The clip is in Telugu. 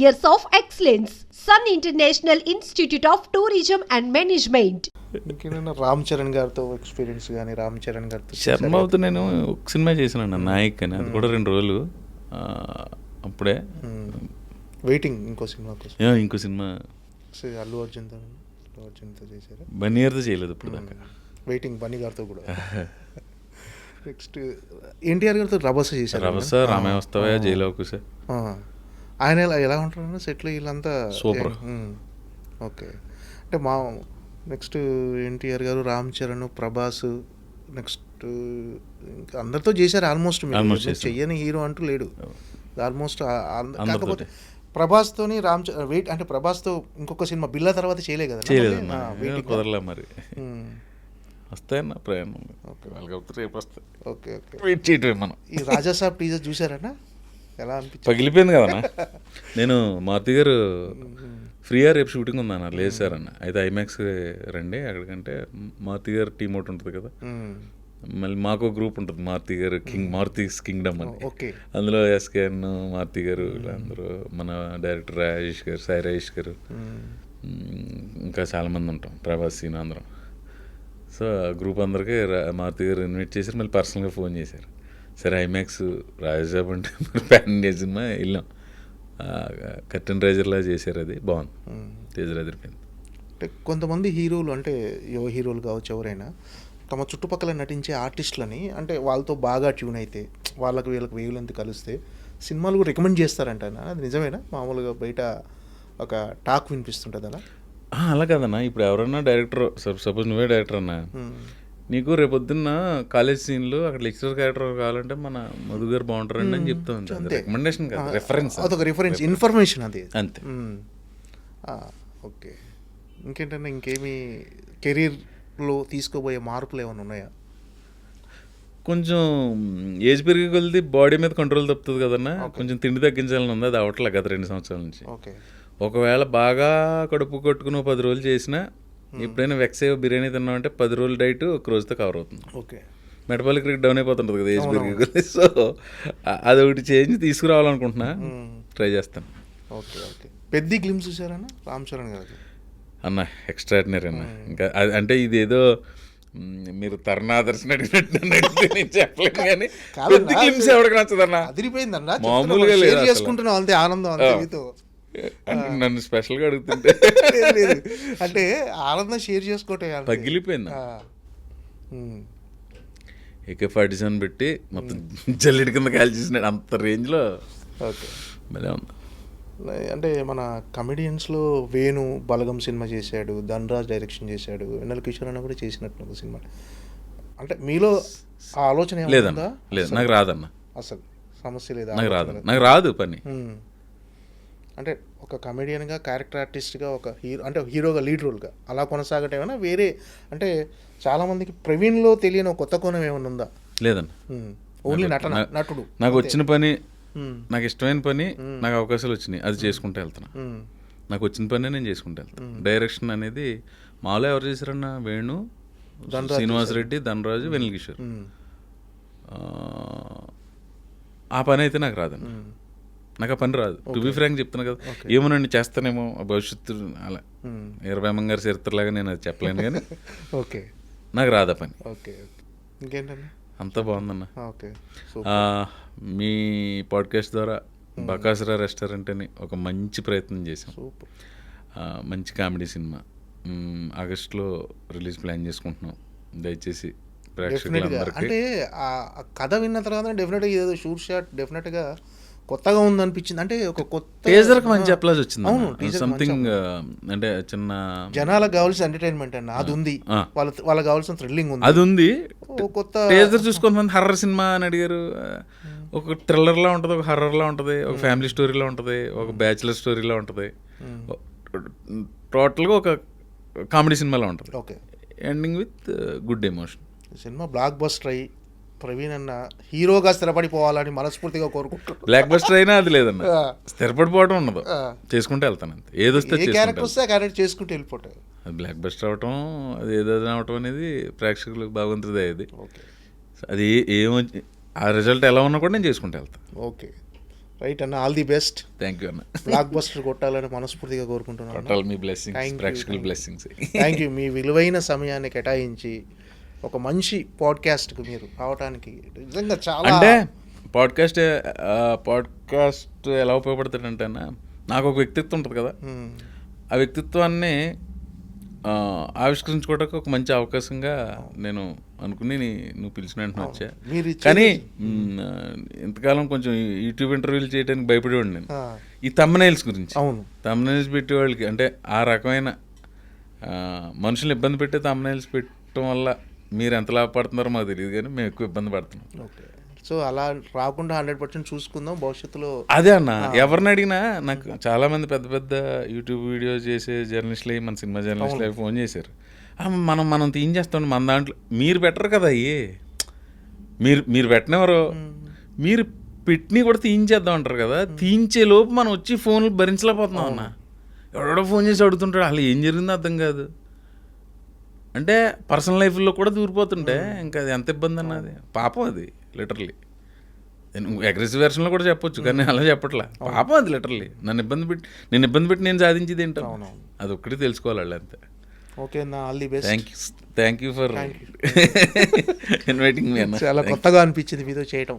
years of excellence. Sun International Institute of Tourism and Management. ఇంకేమైనా రామ్ చరణ్ గారితో ఎక్స్పీరియన్స్ కానీ రామ్ చరణ్ గారితో శర్మతో నేను ఒక సినిమా చేశాను అన్న నాయక్ అని అది కూడా రెండు రోజులు. అప్పుడే. వెయిటింగ్ ఇంకో సినిమా కోసం. ఇంకో సినిమా. సో అల్లు అర్జున్తో అల్లు అర్జున్తో చేశారా? వన్ ఇయర్తో చేయలేదు ఇప్పుడు దాకా. వెయిటింగ్ బన్నీ గారితో కూడా. నెక్స్ట్ ఎన్టీఆర్ గారితో రభస చేశారు. రభస రామయ్య వస్తావా జైలు అవకుశ ఆ. ఆయన ఎలా ఎలా ఉంటారు సెట్లు వీళ్ళంతా. ఉమ్. ఓకే అంటే మా నెక్స్ట్ ఎన్టీఆర్ గారు రామ్ చరణ్ ప్రభాస్ నెక్స్ట్ ఇంకా అందరితో చేశారు ఆల్మోస్ట్. చెయ్యని హీరో అంటూ లేడు ఆల్మోస్ట్. కాకపోతే ప్రభాస్తోని రామ్ వెయిట్ అంటే ప్రభాస్తో ఇంకొక సినిమా బిల్లా తర్వాత చేయలే కదా చేయలేదు. కుదరలే మరి. వస్తాయన్న ప్రయాణం ఓకే. ఓకే ఓకే వెయిట్ చేయటమే మనం ఈ రాజా సాబ్ టీజర్ చూసారన్నా ఎలా అనిపించింది? పగిలిపోయింది కదన్నా? నేను మారుతి గారు ఫ్రీగా రేపు షూటింగ్ ఉందన్న లేదు సార్ అన్న. అయితే ఐమాక్స్ రండి అక్కడికంటే మారుతి గారు టీమ్ ఒకటి ఉంటుంది కదా. మళ్ళీ మాకు గ్రూప్ ఉంటుంది మారుతి గారు కింగ్ మారుతిస్ కింగ్డమ్ అని. ఓకే. అందులో ఎస్కేఎన్ మారుతి గారు వీళ్ళందరూ మన డైరెక్టర్ రాజేష్ గారు సాయి రాజేష్ గారు. ఇంకా చాలామంది ఉంటాం ప్రభాస్ సీన్ అందరం. సో ఆ గ్రూప్ అందరికీ మారుతి గారు ఇన్వైట్ చేశారు మళ్ళీ పర్సనల్గా ఫోన్ చేశారు. సరే ఐమాక్స్ రాజాబ్ అంటే ప్యాన్ ఇండియా సినిమా వెళ్ళాం. కర్టన్ రైజర్లా చేశారు అది. బాగుంది. తేజర్ అదిరిపోయింది అంటే కొంతమంది హీరోలు అంటే యువ హీరోలు కావచ్చు ఎవరైనా తమ చుట్టుపక్కల నటించే ఆర్టిస్టులని అంటే వాళ్ళతో బాగా ట్యూన్ అయితే వాళ్ళకి వీళ్ళకి వేవులెంత కలిస్తే సినిమాలు కూడా రికమెండ్ చేస్తారంట అది నిజమేనా? మామూలుగా బయట ఒక టాక్ వినిపిస్తుంటుంది అలా? అలా కాదన్నా. ఇప్పుడు ఎవరన్నా డైరెక్టర్ సపోజ్ నువ్వే డైరెక్టర్ అన్నా. నీకు రేపొద్దున్న కాలేజ్ సీన్లో అక్కడ లెక్చరర్ క్యారెక్టర్ కావాలంటే మన మధు గారు బాగుంటారండి అని చెప్తా ఉంటాను అంతే. రికమెండేషన్ కాదు రెఫరెన్స్ అదొక రిఫరెన్స్ ఇన్ఫర్మేషన్ అది. అంతే. ఓకే. ఇంకేంటన్నా ఇంకేమి కెరీర్లో తీసుకోబోయే మార్పులు ఏమైనా ఉన్నాయా? కొంచెం ఏజ్ పెరిగి కొలిది బాడీ మీద కంట్రోల్ తప్పుతుంది కదన్నా. కొంచెం తిండి తగ్గించాలని ఉంది అది అవట్లే గత రెండు సంవత్సరాల నుంచి. ఓకే. ఒకవేళ బాగా కడుపు కొట్టుకుని పది రోజులు చేసినా ఎప్పుడైనా వెక్సేవ్ బిర్యానీ తిన్నామంటే పది రోజుల డైట్ ఒక రోజుతో కవర్ అవుతుంది. ఓకే. మెటబాలిక్ రేట్ డౌన్ అయిపోతుంటుంది కదా ఏజ్ పెరిగి కొలిది సో అది ఒకటి చేంజ్ తీసుకురావాలనుకుంటున్నా. ట్రై చేస్తాను. Okay okay. పెద్ద గ్లిమ్స్ చూసారన్నా? రామ్ చరణ్ గారు అన్న ఎక్స్ట్రాడినరీ అన్న. ఇంకా అది- అంటే ఇది ఏదో మీరు తరుణాదర్శన అడిగినట్టు నేను చెప్పలేను కానీ పెద్ద క్లిప్స్ ఎవరికి నచ్చదన్నా? అదిరిపోయిందన్నా మామూలుగా లేదు. చేసుకుంటున్నాం అంతే ఆనందం అంతే అంటే నన్ను స్పెషల్గా అడుగుతుంటే. లేదు. అంటే ఆనందం షేర్ చేసుకోవటం. పగిలిపోయింది. ఏకే ఫార్టీ సెవెన్ పెట్టి మొత్తం జల్లెడి కింద కాల్ చేసినాడు అంత రేంజ్లో ఓకే. భలే ఉంది. అంటే మన కమెడియన్స్లో వేణు బలగం సినిమా చేశాడు ధనరాజ్ డైరెక్షన్ చేశాడు వెన్నెల కిషోర్ అన్న కూడా చేసినట్టు ఒక సినిమా. అంటే మీలో ఆ ఆలోచన లేదన్న? లేదు నాకు రాదన్న. అసలు సమస్య లేదా? నాకు రాదు నాకు రాదు పని. అంటే ఒక కమెడియన్గా క్యారెక్టర్ ఆర్టిస్ట్గా ఒక హీరో అంటే హీరోగా లీడ్ రోల్గా అలా కొనసాగటం ఏమైనా వేరే అంటే చాలామందికి ప్రవీణ్లో తెలియని కొత్త కోణం ఏమైనా ఉందా? లేదన్న ఉమ్. ఓన్లీ నటన నటుడు. నాకు వచ్చిన పని. నాకు ఇష్టమైన పని నాకు అవకాశాలు వచ్చినాయి. అది చేసుకుంటూ వెళ్తున్నా. నాకు వచ్చిన పని నేను చేసుకుంటూ వెళ్తాను డైరెక్షన్ అనేది మాలో ఎవరు చేశారన్న? వేణు శ్రీనివాస్ రెడ్డి ధనరాజు వెనిల్ కిషోర్. ఆ, పని అయితే నాకు రాదన్న నాకు ఆ పని రాదు. టు బి ఫ్రాంక్ చెప్తున్నా కదా ఏమోనండి చేస్తానేమో ఆ భవిష్యత్తు అలా. ఇరవై గారి చరిత్రలాగా నేను అది చెప్పలేను కానీ ఓకే. నాకు రాదు పని. Okay okay. ఇంకేంటండి? అంతా బాగుందన్న. ఓకే. మీ పాడ్కాస్ట్ ద్వారా బకాసురా రెస్టారెంట్ అని ఒక మంచి ప్రయత్నం చేసాం మంచి కామెడీ సినిమా. ఆగస్టులో రిలీజ్ ప్లాన్ చేసుకుంటున్నాం. దయచేసి అంటే ఆ కథ విన్న తర్వాత డెఫినెట్గా ఏదో షూట్ షాట్ డెఫినెట్గా కొత్తగా ఉందనిపించింది. అంటే ఒక కొత్త టేజర్కి మంచి అప్లాజ్ వచ్చింది అవును, సంథింగ్ అంటే చిన్న జనాలకు కావాల్సిన ఎంటర్టైన్మెంట్ అన్న. అది ఉంది. వాళ్ళ వాళ్ళకి కావాల్సిన థ్రిల్లింగ్ ఉంది. అది ఉంది. కొత్త టేజర్ చూసుకొని మంది హర్రర్ సినిమా అని అడిగారు. ఒక థ్రిల్లర్ లా ఉంటుంది ఒక హర్రర్ లా ఉంటుంది ఒక ఫ్యామిలీ స్టోరీలా ఉంటుంది ఒక బ్యాచులర్ స్టోరీలా ఉంటుంది. టోటల్గా ఒక కామెడీ సినిమాలో ఉంటుంది. Okay ending with good emotion cinema blockbuster అయ్యి ప్రవీణ్ అన్న హీరోగా స్థిరపడిపోవాలని మనస్ఫూర్తిగా కోరుకుంటున్నాను. బ్లాక్ బస్టర్ అయినా అది లేదన్న. స్థిరపడిపోవడం ఉండదు. చేసుకుంటే వెళ్తాను అంతే. ఏదొస్తే క్యారెక్టర్ వస్తే క్యారెక్టర్ చేసుకుంటూ వెళ్ళిపోతాయి బ్లాక్ బస్టర్ అవటం అది ఏదైనా అవటం అనేది ప్రేక్షకులకు బాగుంటుంది అది. అది ఏమో ఆ రిజల్ట్ ఎలా ఉన్నా కూడా నేను చేసుకుంటే వెళ్తాను. ఓకే. రైట్ అన్న all the best thank you అన్న. బ్లాక్ బస్టర్ కొట్టాలని మనస్ఫూర్తిగా కోరుకుంటున్నాను. మీ బ్లెస్సింగ్స్ ప్రేక్షకుల. బ్లెస్సింగ్స్ థ్యాంక్ యూ మీ విలువైన సమయాన్ని కేటాయించి ఒక మంచి పాడ్కాస్ట్కి మీరు రావడానికి నిజంగా చాలా అంటే పాడ్కాస్ట్ పాడ్కాస్ట్ ఎలా ఉపయోగపడుతుందంటే అన్న నాకు ఒక వ్యక్తిత్వం ఉంటుంది కదా. ఆ వ్యక్తిత్వాన్ని ఆవిష్కరించుకోవడానికి ఒక మంచి అవకాశంగా నేను అనుకుని నువ్వు పిలిచిన వెంటనే వచ్చా. కానీ ఇంతకాలం కొంచెం యూట్యూబ్ ఇంటర్వ్యూలు చేయడానికి భయపడేవాడిని నేను. ఈ తమ్మనైల్స్ గురించి. అవును. తమ్మనైల్స్ పెట్టేవాళ్ళకి అంటే ఆ రకమైన మనుషులు ఇబ్బంది పెట్టే తమ్మనైల్స్ పెట్టడం వల్ల మీరు ఎంత లాభపడుతున్నారో మాకు తెలియదు కానీ మేము ఎక్కువ ఇబ్బంది పడుతున్నాం. ఓకే. సో అలా రాకుండా హండ్రెడ్ పర్సెంట్ చూసుకుందాం భవిష్యత్తులో. అదే అన్న ఎవరిని అడిగినా నాకు చాలా మంది పెద్ద పెద్ద యూట్యూబ్ వీడియో చేసే జర్నలిస్టులు మన సినిమా జర్నలిస్టులు అయ్యి ఫోన్ చేశారు. "ఆ, మనం మనం తీయించేస్తాం మన దాంట్లో మీరు పెట్టరు కదా అయ్యి. మీరు మీరు పెట్టినెవరు? మీరు పెట్టినవి కూడా తీయించేద్దాం అంటారు కదా. తీయించే లోపు మనం వచ్చి ఫోన్లు భరించలేకపోతున్నాం అన్న. ఎవడో ఫోన్ చేసి అడుగుతుంటాడు అసలు ఏం జరిగిందో అర్థం కాదు. అంటే పర్సనల్ లైఫ్లో కూడా దూరిపోతుంటే ఇంకా అది ఎంత ఇబ్బంది అన్నది పాపం అది లిటరలీ అగ్రెసివ్ వెర్షన్లో కూడా చెప్పొచ్చు కానీ అలా చెప్పట్లా. పాపం అది లిటరలీ నన్ను ఇబ్బంది పెట్టి నేను ఇబ్బంది పెట్టి నేను సాధించేది ఏంటో. అది ఒక్కటి తెలుసుకోవాలి వాళ్ళు అంతే okay all the best. Thank you thank you for inviting మీ అన్న. చాలా కొత్తగా అనిపించింది మీతో చేయటం.